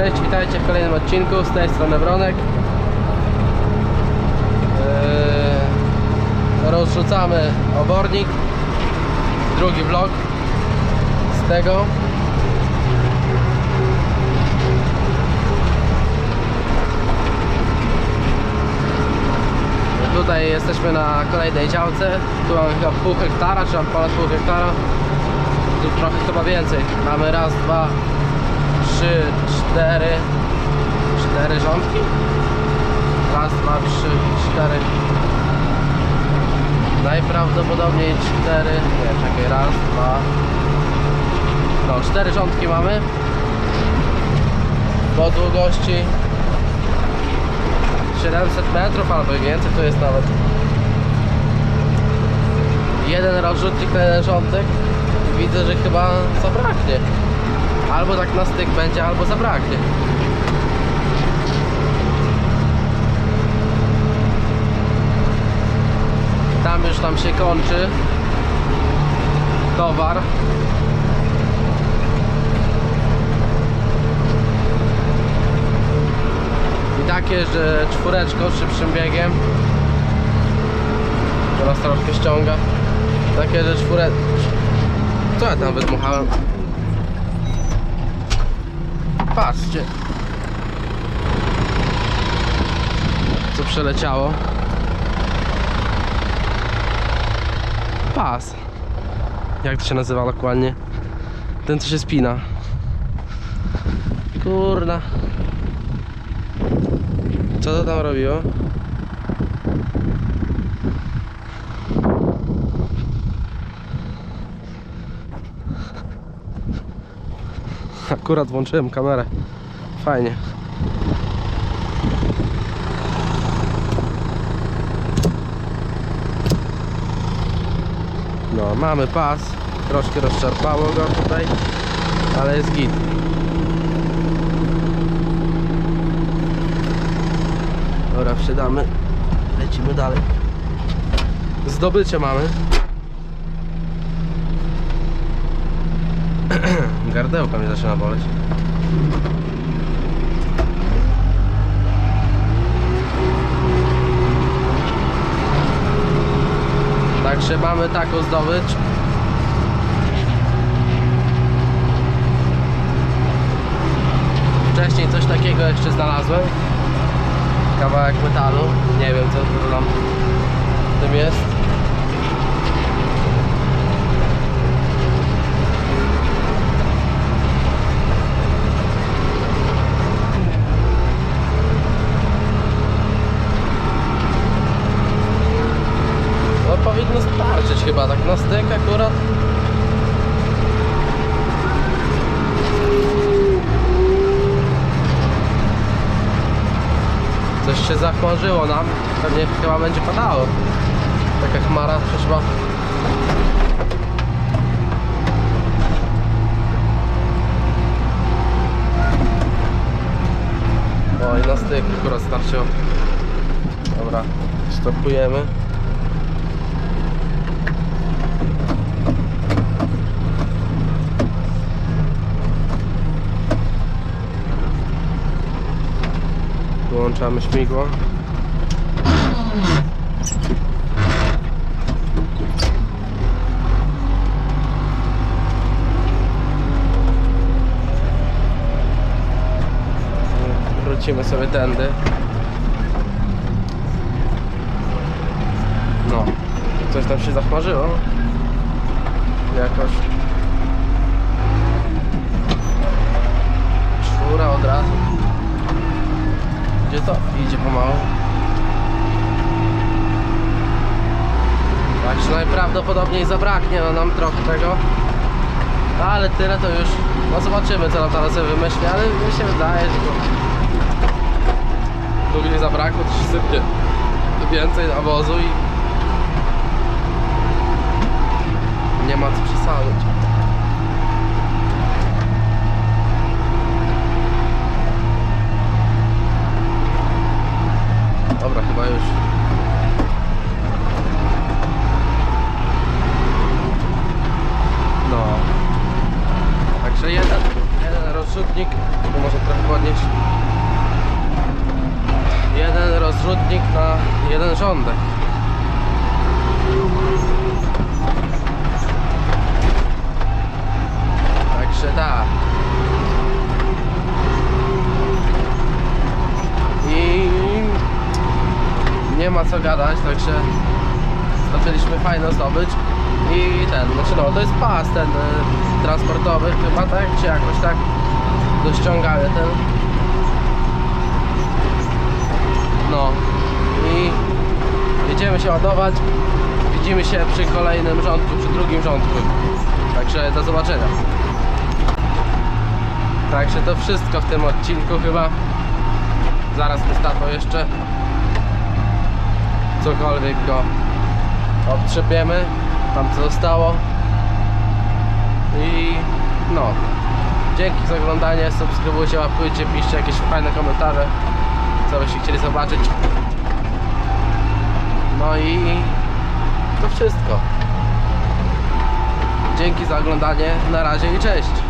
Cześć, witajcie w kolejnym odcinku, z tej strony Wronek. Eee, Rozrzucamy obornik Drugi vlog z tego. Tutaj jesteśmy na kolejnej działce. Tu mamy chyba pół hektara, czy tam ponad pół hektara. Tu trochę chyba więcej. Mamy raz, dwa, trzy, cztery Cztery rządki? Raz, dwa, trzy, cztery. Najprawdopodobniej cztery. Nie, czekaj, raz, dwa. No, cztery rządki mamy. Po długości 700 metrów albo więcej to jest nawet jeden rozrzutnik na jeden rządek. Widzę, że chyba zabraknie albo tak na styk będzie, albo zabraknie. Tam już tam się kończy. Towar. I takie, że czwóreczką szybszym biegiem. Teraz troszkę ściąga. Takie, że czwóreczką. Co ja tam wydmuchałem? Patrzcie. Co przeleciało? Pas. Jak to się nazywa dokładnie? Ten co się spina. Kurna. Co to tam robiło? Akurat włączyłem kamerę. Fajnie. No, mamy pas. Troszkę rozczarpało go tutaj, ale jest git. Dobra, wsiadamy. Lecimy dalej. Zdobycie mamy. Gardełka mnie zaczyna boleć. Także mamy taką zdobycz. Wcześniej coś takiego jeszcze znalazłem kawałek metalu. Nie wiem co to tam w tym jest. No powinno starczyć chyba tak na styk akurat. Coś się zachmarzyło nam. Pewnie chyba będzie padało. Taka chmara przyszła. O i na styk akurat starczyło. Dobra, stopujemy. Wyłączamy śmigło. Wrócimy sobie tędy. No, coś tam się zachmarzyło. Jakoś. Czwóra od razu. Gdzie to? Idzie pomału. Także najprawdopodobniej zabraknie no nam trochę tego. Ale tyle to już. No zobaczymy co nam teraz wymyśli, ale mi się wydaje, że to... Tu nie zabrakło, to się sypnie więcej nawozu i... Nie ma co przesadzać. Dobra, chyba już. No. Także jeden, jeden rozrzutnik można trochę podnieść. Jeden rozrzutnik na jeden rządek. Także tak. I nie ma co gadać, także zdobyliśmy fajną zdobycz i ten, znaczy no to jest pas ten y, transportowy chyba tak, czy jakoś tak? Do ściągania ten. No i jedziemy się ładować. Widzimy się przy kolejnym rządku, przy drugim rządku. Także do zobaczenia. Także to wszystko w tym odcinku chyba. Zaraz wystawię jeszcze. Cokolwiek go odtrzepiemy tam co zostało. I no. Dzięki za oglądanie. Subskrybujcie, łapkujcie, piszcie jakieś fajne komentarze co byście chcieli zobaczyć no i to wszystko. Dzięki za oglądanie. Na razie i cześć